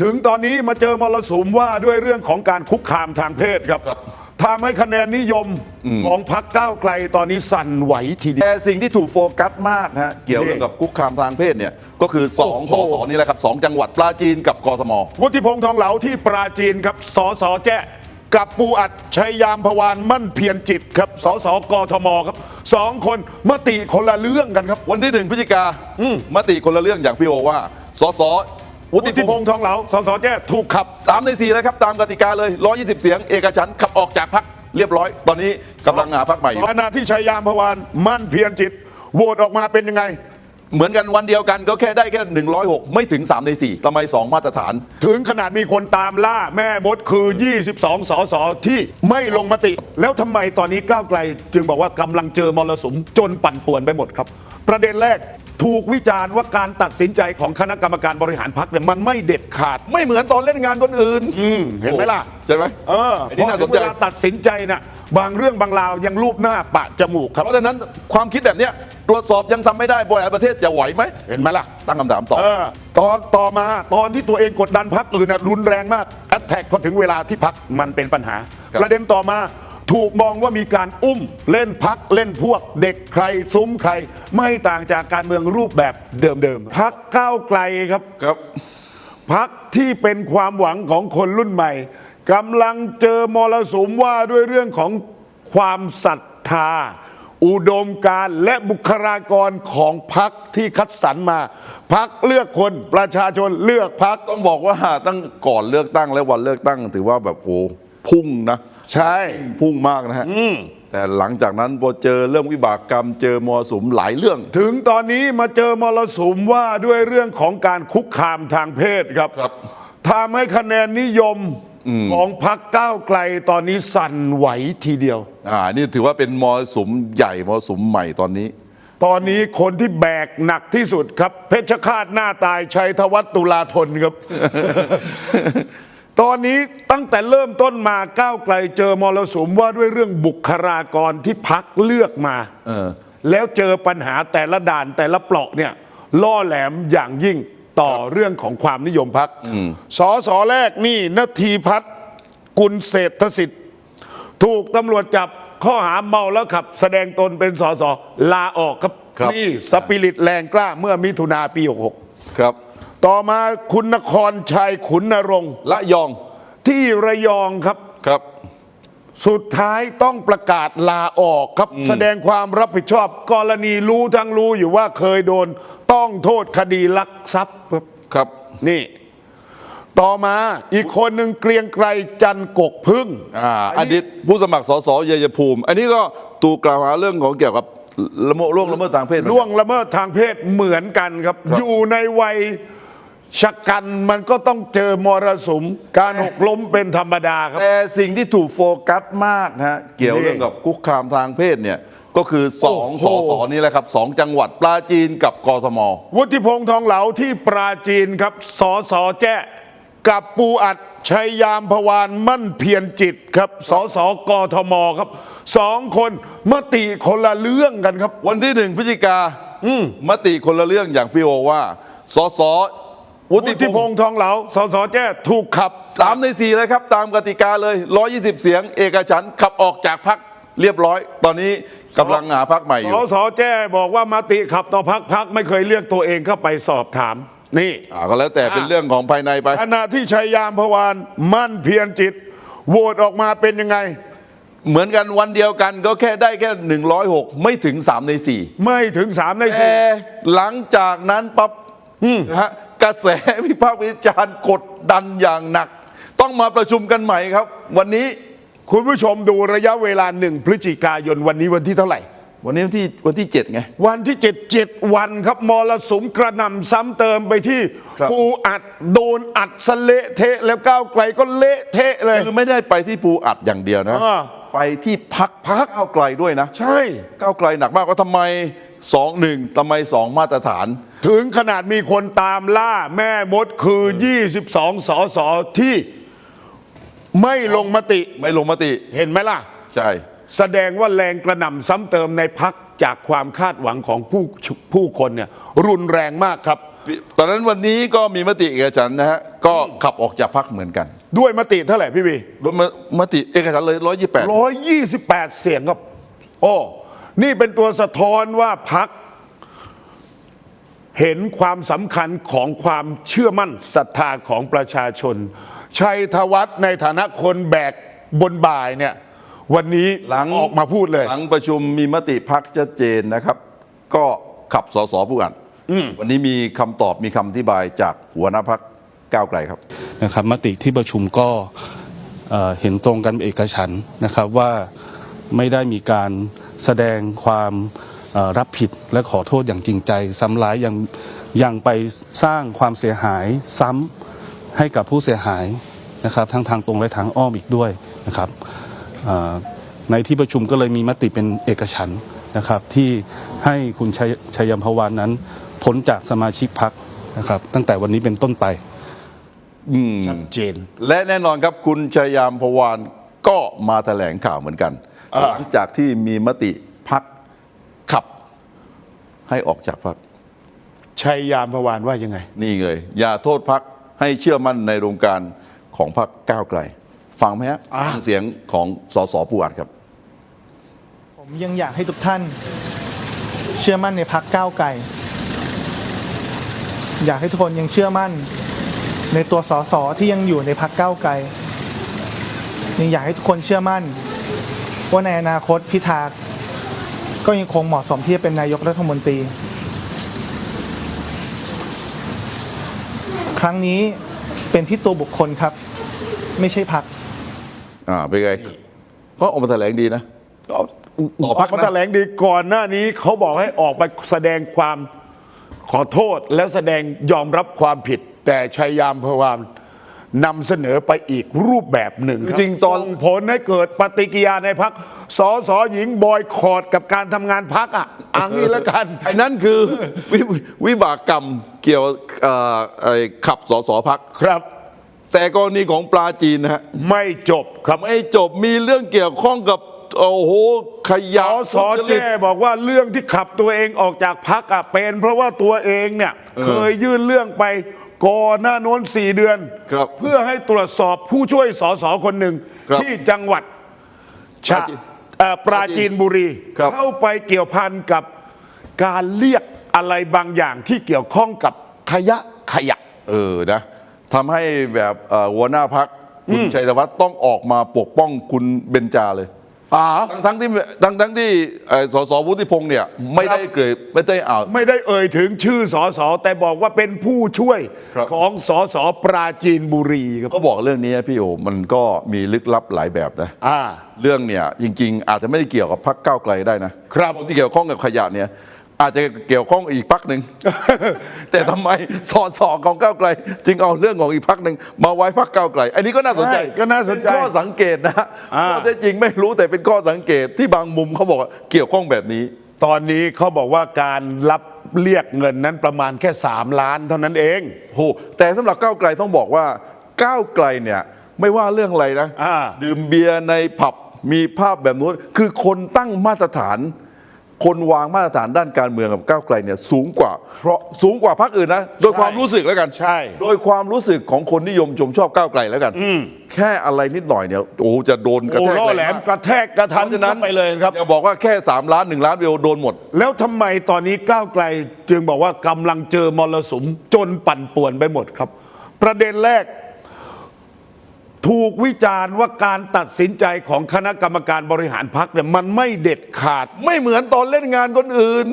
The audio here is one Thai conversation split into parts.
ถึงตอนนี้มาเจอมรสุมว่าด้วยเรื่องของการคุกคามทางเพศครับครับทำให้คะแนนนิยมของพรรคก้าวไกลตอนนี้สั่นไหวทีเดียวแต่สิ่งที่ถูกโฟกัสมากนะฮะเกี่ยวเรื่องกับคุกคามทางเพศเนี่ยก็คือสองโอ้สโหสนี่แหละครับสองจังหวัดปราจีนกับกทมวุฒิพงษ์ทองเหลาที่ปราจีนครับสสแจ้กับปูอัดชัยยามพวานมั่นเพียรจิตครับสสกทมครับสองคนมติคนละเรื่องกันครับ วันที่หนึ่งพฤศจิกามติคนละเรื่องอย่างพี่โอว่าสส วุวุฒิฒิพพงงศ์ษ์ทองเหลาสสแจ้ถูกขับสามในสี่เลยครับ ตามกติกาเลย 120 เสียง เอกฉันท์ขับออกจากพักเรียบร้อย ตอนนี้กำลังหาพักใหม่อยู่ขณะที่ชัยยามพวานมั่นเพียรจิตโหวตออกมาเป็นยังไง เหมือนกันวันเดียวกันก็แค่ได้แค่ 106 ไม่ถึง 3 ใน 4ทำไม 2 มาตรฐาน ถึงขนาดมีคนตามล่าแม่มดคือ 22 สสที่ไม่ลงมติ แล้วทำไมตอนนี้ก้าวไกล จึงบอกว่ากำลังเจอมรสุมจนปั่นป่วนไปหมดครับ ประเด็นแรก ถูกวิจารณ์ว่าการตัดสินใจของคณะกรรมการบริหารพรรคเนี่ยมันไม่เด็ดขาด ไม่เหมือนตอนเล่นงานคนอื่นเห็นไหมล่ะ ใช่ไหมเออไอ้พนี่อน่าถึสนงใจ เวลาตัดสินใจน่ะบางเรื่องบางราวยังรูปหน้าปะจมูกครับ เพราะฉะนั้นความคิดแบบเนี้ยตรวจสอบยังทำไม่ได้บริหารประเทศจะไหวไหมเห็นไหมล่ะ ตั้งคำถามต่อ เออตอนต่อมาตอนที่ตัวเองกดดันพักอื่นน่ะรุนแรงมากแอตแทกพอถึงเวลาที่พักมันเป็นปัญหา ครับ ประเด็นต่อมา ถูกมองว่ามีการอุ้มเล่นพักเล่นพวกเด็กใครซุ้มใคร ไม่ต่างจากการเมืองรูปแบบเดิมๆพักก้าวไกลครับครับพักที่เป็นความหวังของคนรุ่นใหม่กำลังเจอมรสุมว่าด้วยเรื่องของความศรัทธา อุดมการณ์และบุคลากรของพักที่คัดสรรมาพักเลือกคนประชาชนเลือกพักต้องบอกว่าตั้งก่อนเลือกตั้งและวันเลือกตั้ง ถือว่าแบบโอ้ พุ่งนะ ใช่ พุ่งมากนะฮะแต่หลังจากนั้นพอเจอเรื่องวิบากกรรม เจอมรสุมหลายเรื่อง ถึงตอนนี้มาเจอมรสุมว่าด้วยเรื่องของการคุกคามทางเพศครับครับทำให้คะแนนนิยมของพักก้าวไกลตอนนี้สั่นไหวทีเดียว อ่า นี่ถือว่าเป็นมรสุมใหญ่มรสุมใหม่ตอนนี้ ตอนนี้คนที่แบกหนักที่สุดครับ เพชรฆาตหน้าตายชัยธวัฒน์ตุลาธนครับ ตอนนี้ตั้งแต่เริ่มต้นมาก้าวไกลเจอมรสุมว่าด้วยเรื่องบุคลากรที่พักเลือกมาเออแล้วเจอปัญหาแต่ละด่านแต่ละเปราะเนี่ยล่อแหลมอย่างยิ่งต่อเรื่องของความนิยมพักสอสอแรกนี่นาทีพัฒน์กุลเศรษฐสิทธิ์ ถูกตำรวจจับข้อหาเมาแล้วขับ แสดงตนเป็นสสลาออกครับครับ นี่สปิริตแรงกล้าเมื่อมิถุนาปีครับ66 ต่อมาคุณนครชัยขุนนรงค์ละยองที่ระยองครับ ครับ สุดท้ายต้องประกาศลาออกครับ แสดงความรับผิดชอบกรณีรู้ทั้งรู้อยู่ว่าเคยโดน ต้องโทษคดีลักทรัพย์ครับครับ นี่ ต่อมาอีกคนหนึ่งเกรียงไกรจันกกพึ่งอ่าอดีตผู้สมัครสสเยยภูมิ อันนี้ก็ถูกกล่าวหาเรื่องของเกี่ยวกับละโมล่วงละเมิดทางเพศเหมือนกัน ล่วงละเมิดทางเพศเหมือนกันครับครับอยู่ในวัย ชะกันมันก็ต้องเจอมรสุม การหกล้มเป็นธรรมดาครับ แต่สิ่งที่ถูกโฟกัสมากนะฮะเกี่ยวเรื่องกับคุกคามทางเพศเนี่ยก็คือสองโอ้สโหสนี่แหละครับสองจังหวัดปราจีนกับกทม วุฒิพงษ์ทองเหลาที่ปราจีนครับสอสอแจ้กับปูอัดชัยยามพวานมั่นเพียรจิตครับสอสอกทมครับสองคนมติคนละเรื่องกันครับ วันที่หนึ่งพฤศจิกามติคนละเรื่องอย่างพี่โอว่าสสวุ วุฒิฒิพพงงศ์ษ์ทองเหลาสอสอแจ้ถูกขับสามในสี่เลยครับ ตามกติกาเลย 120 เสียง เอกฉันท์ขับออกจากพักเรียบร้อย ตอนนี้กำลังหาพักใหม่อสยู่อสอแจ้บอกว่ามติขับต่อพักพักไม่เคยเรียกตัวเองเข้าไปสอบถาม นี่ อ่าก็แล้วแต่เป็นเรื่องของภายในไป ขณะที่ชัยยามพวานมั่นเพียรจิตโหวตออกมาเป็นยังไง เหมือนกันวันเดียวกันก็แค่ได้แค่ 106 ไม่ถึง 3 ใน 4 ไม่ถึงสามในแต่สี่หลังจากนั้นปั๊บนะฮะ กระแสวิพากษ์วิจารณ์กดดันอย่างหนัก ต้องมาประชุมกันใหม่ครับ วันนี้คุณผู้ชมดูระยะเวลาหนึ่งพฤศจิกายนวันนี้วันที่เท่าไหร่ วันนี้วันที่วันที่7ไง วันที่ 7 7 วันครับมรสุมกระหน่ำซ้ำเติมไปที่ครับ ปูอัดโดนอัดสะเละเทะแล้วก้าวไกลก็เละเทะเลย คือไม่ได้ไปที่ปูอัดอย่างเดียวนะ อ่า ไปที่พักพักก้าวไกลด้วยนะ ใช่ ก้าวไกลหนักมากว่าทำไม2 1ทำไม2มาตรฐาน ถึงขนาดมีคนตามล่าแม่มดคือ 22สอสอที่ไม่ลงมติ ไม่ลงมติ เห็นไหมล่ะ ใช่ แสดงว่าแรงกระหน่ำซ้ำเติมในพักจากความคาดหวังของผู้ผู้คนเนี่ยรุนแรงมากครับ ตอนนั้นวันนี้ก็มีมติเอกฉันท์นะฮะ ก็ขับออกจากพักเหมือนกัน ด้วยมติเท่าไหร่พี่วีรวมมติเอกฉันท์เลยร้อยยี่แปดร้อยยี่สิบแปดเสียงครับ โอ้ นี่เป็นตัวสะท้อนว่าพัก เห็นความสำคัญของความเชื่อมั่นศรัทธาของประชาชน ชัยธวัฒน์ในฐานะคนแบกบนบ่ายเนี่ยวันนี้หลังออกมาพูดเลย หลังประชุมมีมติพักชัดเจนนะครับ ก็ขับสสผู้อ่านวันนี้มีคำตอบมีคำอธิบายจากหัวหน้าพักก้าวไกลครับนะครับ มติที่ประชุมก็เอ่อเห็นตรงกันเป็นเอกฉันท์นะครับว่าไม่ได้มีการแสดงความเอ่อ รับผิดและขอโทษอย่างจริงใจ ซ้ำร้ายยังยังไปสร้างความเสียหายซ้ำให้กับผู้เสียหายนะครับทั้งทางตรงและทางอ้อมอีกด้วยนะครับเอ่อในที่ประชุมก็เลยมีมติเป็นเอกฉันท์นะครับที่ให้คุณชัยชัยยมพวานนั้นพ้นจากสมาชิกพักนะครับ ตั้งแต่วันนี้เป็นต้นไปชัดเจน และแน่นอนครับคุณชัยยามพวานก็มาแถลงข่าวเหมือนกันอ่าหลังจากที่มีมติพัก ขับให้ออกจากพักชัยยามพวานว่ายังไง นี่เลย อย่าโทษพักให้เชื่อมั่นในโรงการของพักก้าวไกล ฟังไหมฮะอ่าฟังเสียงของสสปูอัดครับ ผมยังอยากให้ทุกท่าน เชื่อมั่นในพักก้าวไกล อยากให้ทุกคนยังเชื่อมั่น ในตัวสสที่ยังอยู่ในพักก้าวไกลยังอยากให้ทุกคนเชื่อมั่น ว่าในอนาคตพิธา ก็ยังคงเหมาะสมที่จะเป็นนายกรัฐมนตรี ครั้งนี้เป็นที่ตัวบุคคลครับ ไม่ใช่พักอ่าเป็นไง ก็ออกมาแถลงดีนะออกต่อพรรคนะ มาแถลงดีก่อนหน้านี้เขาบอกให้ออกไปแสดงความขอโทษและแสดงยอมรับความผิด แต่ชัยยามพวาน นำเสนอไปอีกรูปแบบหนึ่งคบจริงๆตอนส่ผลให้เกิดปฏิกิริยาในพักสอสอหญิงบอยคอรดกับการทำงานพักอะอังนี้แล้วกันไอ้นั่นคือวิวิบากกรรมเกี่ยวเอ่อไอ้ขับสสพักครับ แต่กรณีของปลาจีนนะฮะไม่จบครับไม่จบมีเรื่องเกี่ยวข้องกับโอ้โหขสยะอสอทุจริตแจ้บอกว่าเรื่องที่ขับตัวเองออกจากพักอะเป็น เพราะว่าตัวเองเนี่ยเคยยื่นเรื่องไป ก่อนหน้าโน้นสี่เดือน ครับเพื่อให้ตรวจสอบผู้ช่วยสอสอคนหนึ่งครับที่จังหวัดฉะปราจีนเอ่อปราจีนบุรี ครับ เข้าไปเกี่ยวพันกับการเรียกอะไรบางอย่างที่เกี่ยวข้องกับขยะขยะ เออนะทำให้แบบเอ่อหัวหน้าพักคุณชัยธวัฒน์ต้องออกมาปกป้องคุณเบญจาเลย อ่าทั้งทั้งที่ทั้งทั้งที่เอ่อสสวุฒิพงษ์เนี่ยไม่ได้เกิดไม่ได้อ่าว ไม่ได้เอ่ยถึงชื่อสอสอแต่บอกว่าเป็นผู้ช่วยครับ ของสอสอปราจีนบุรีครับก็บอกเรื่องนี้พี่โอมันก็มีลึกลับหลายแบบนะ อ่า เรื่องเนี่ยจริง ๆ อาจจะไม่ได้เกี่ยวกับพักก้าวไกลได้นะครับนที่เกี่ยวข้องกับขยะเนี่ย อาจจะเกี่ยวข้องอีกพักหนึ่ง แต่ทำไมสอสอของก้าวไกล จึงเอาเรื่องของอีกพักหนึ่งมาไว้พักก้าวไกล อันนี้ก็น่าสนใจใช่ก็น่าสนใจเป็ข้อสังเกตนะอ่าข้อเท็จจริงไม่รู้แต่เป็นข้อสังเกตที่บางมุมเขาบอกว่าเกี่ยวข้องแบบนี้ ตอนนี้เขาบอกว่าการรับเรียกเงินนั้นประมาณแค่ 3 ล้านเท่านั้นเองโหแต่สำหรับก้าวไกลต้องบอกว่าก้าวไกลเนี่ยไม่ว่าเรื่องอะไรนะอ่าดื่มเบียร์ในผับมีภาพแบบนู้นคือคนตั้งมาตรฐาน คนวางมาตรฐานด้านการเมืองกับก้าวไกลเนี่ยสูงกว่า เพราะสูงกว่าพรรคอื่นนะ โดยความรู้สึกแล้วกันใช่ โดยความรู้สึกของคนนิยมชมชอบก้าวไกลแล้วกันแค่อะไรนิดหน่อยเนี่ยโอ้โหจะโดนกระโอ้แทกล่อรงแหลมากกระแทกกระทันเพราะฉะนั้นเข้าไปเลยครับอย่าบอกว่าแค่ 3 ล้าน 1 ล้านเดียวโดนหมด แล้วทำไมตอนนี้ก้าวไกลจึงบอกว่ากำลังเจอมรสุมจนปั่นป่วนไปหมดครับ ประเด็นแรก ถูกวิจารณ์ว่าการตัดสินใจของคณะกรรมการบริหารพักเนี่ยมันไม่เด็ดขาด ไม่เหมือนตอนเล่นงานคนอื่น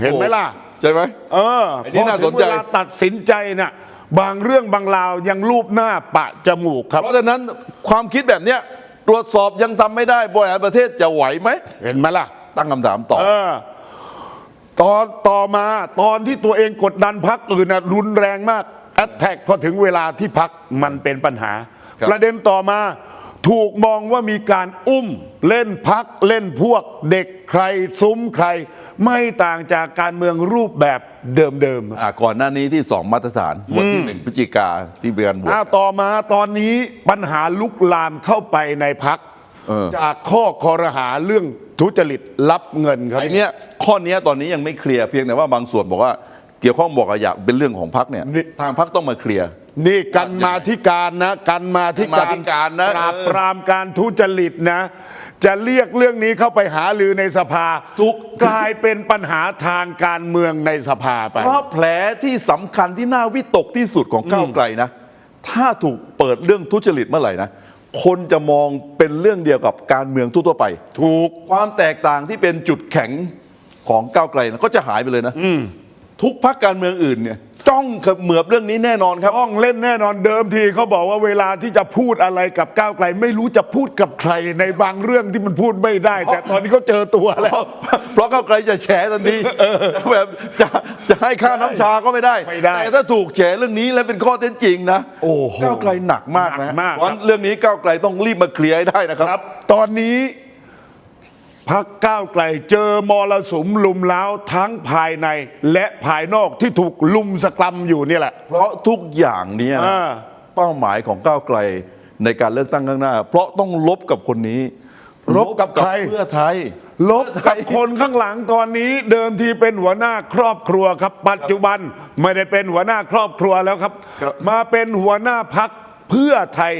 เห็นไหมล่ะ ใช่ไหม เออไอ้นี่พอน่าถึสงนเวใจลาตัดสินใจน่ะบางเรื่องบางราวยังรูปหน้าปะจมูกครับ เพราะฉะนั้นความคิดแบบเนี้ยตรวจสอบยังทำไม่ได้บริหารประเทศจะไหวไหม เห็นไหมล่ะ ตั้งคำถามต่อ เออตอนต่อมาตอนที่ตัวเองกดดันพักอื่นนะรุนแรงมากแอตแทกพอถึงเวลาที่พักมันเป็นปัญหา ครับ ประเด็นต่อมาถูกมองว่ามีการอุ้มเล่นพักเล่นพวกเด็กใครซุ้มใคร ไม่ต่างจากการเมืองรูปแบบเดิมๆอ่าก่อนหน้านี้ที่สองมาตรฐานวันที่หนึ่งพฤศจิกาที่เบียนบวชอ้าวต่อมาตอนนี้ปัญหาลุกลามเข้าไปในพักเออจากข้อคอรหาเรื่องทุจริตรับเงินครับไอ้เนี้ยข้อเนี้ยตอนนี้ยังไม่เคลียร์เพียงแต่ว่าบางส่วนบอกว่าเกี่ยวข้องบอกขยะเป็นเรื่องของพักเนี่ยนี่ทางพักต้องมาเคลียร์ นี่กันมาที่การนะกันมาที่กันมาธิการนะปราบเออ ปรามการทุจริตนะ จะเรียกเรื่องนี้เข้าไปหาลือในสภาทุกกลายเป็นปัญหาทางการเมืองในสภาไป เพราะแผลที่สำคัญที่น่าวิตกที่สุดของก้าวไกลนะ ถ้าถูกเปิดเรื่องทุจริตเมื่อไหร่นะ คนจะมองเป็นเรื่องเดียวกับการเมืองทั่วๆไป ถูกความแตกต่างที่เป็นจุดแข็งของก้าวไกลนะก็จะหายไปเลยนะทุกพักการเมืองอื่นเนี่ย จ้องเขมือบเรื่องนี้แน่นอนครับ ต้องเล่นแน่นอนเดิมทีเขาบอกว่าเวลาที่จะพูดอะไรกับก้าวไกล ไม่รู้จะพูดกับใครในบางเรื่องที่มันพูดไม่ได้ แต่ตอนนี้เขาเจอตัวแล้ว เพราะก้าวไกลจะแฉทันทีแบบจะจะให้ค่าน้ำชาก็ไม่ได้ ไม่ได้แต่ถ้าถูกแฉเรื่องนี้แล้วเป็นข้อเท็จจริงนะโอ้โหก้าวไกลหนักมากหนันะกมากเพราะฉะนั้นเรื่องนี้ก้าวไกลต้องรีบมาเคลียร์ให้ได้นะครับครับตอนนี้ พักก้าวไกลเจอมรสุมลุมล้าวทั้งภายในและภายนอกที่ถูกลุมสกรัมอยู่นี่แหละ เพราะทุกอย่างเนี้อ่า เป้าหมายของก้าวไกลในการเลือกตั้งข้างหน้า เพราะต้องลบกับคนนี้รบกับใคร เพื่อไทย ลบกับคนข้างหลังตอนนี้เดิมทีเป็นหัวหน้าครอบครัวครับ ปัจจุบันไม่ได้เป็นหัวหน้าครอบครัวแล้วครับ ครับ มาเป็นหัวหน้าพักเพื่อไทย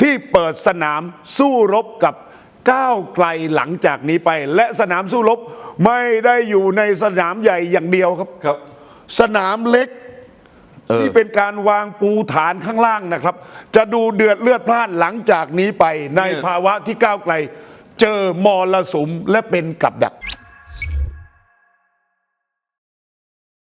ที่เปิดสนามสู้รบกับ ก้าวไกลหลังจากนี้ไป และสนามสู้รบไม่ได้อยู่ในสนามใหญ่อย่างเดียวครับ ครับ สนามเล็กที่เป็นการวางปูฐานข้างล่างนะครับ จะดูเดือดเลือดพล่านหลังจากนี้ไป ในเนี่ยภาวะที่ก้าวไกล เจอมรสุมและเป็นกับดัก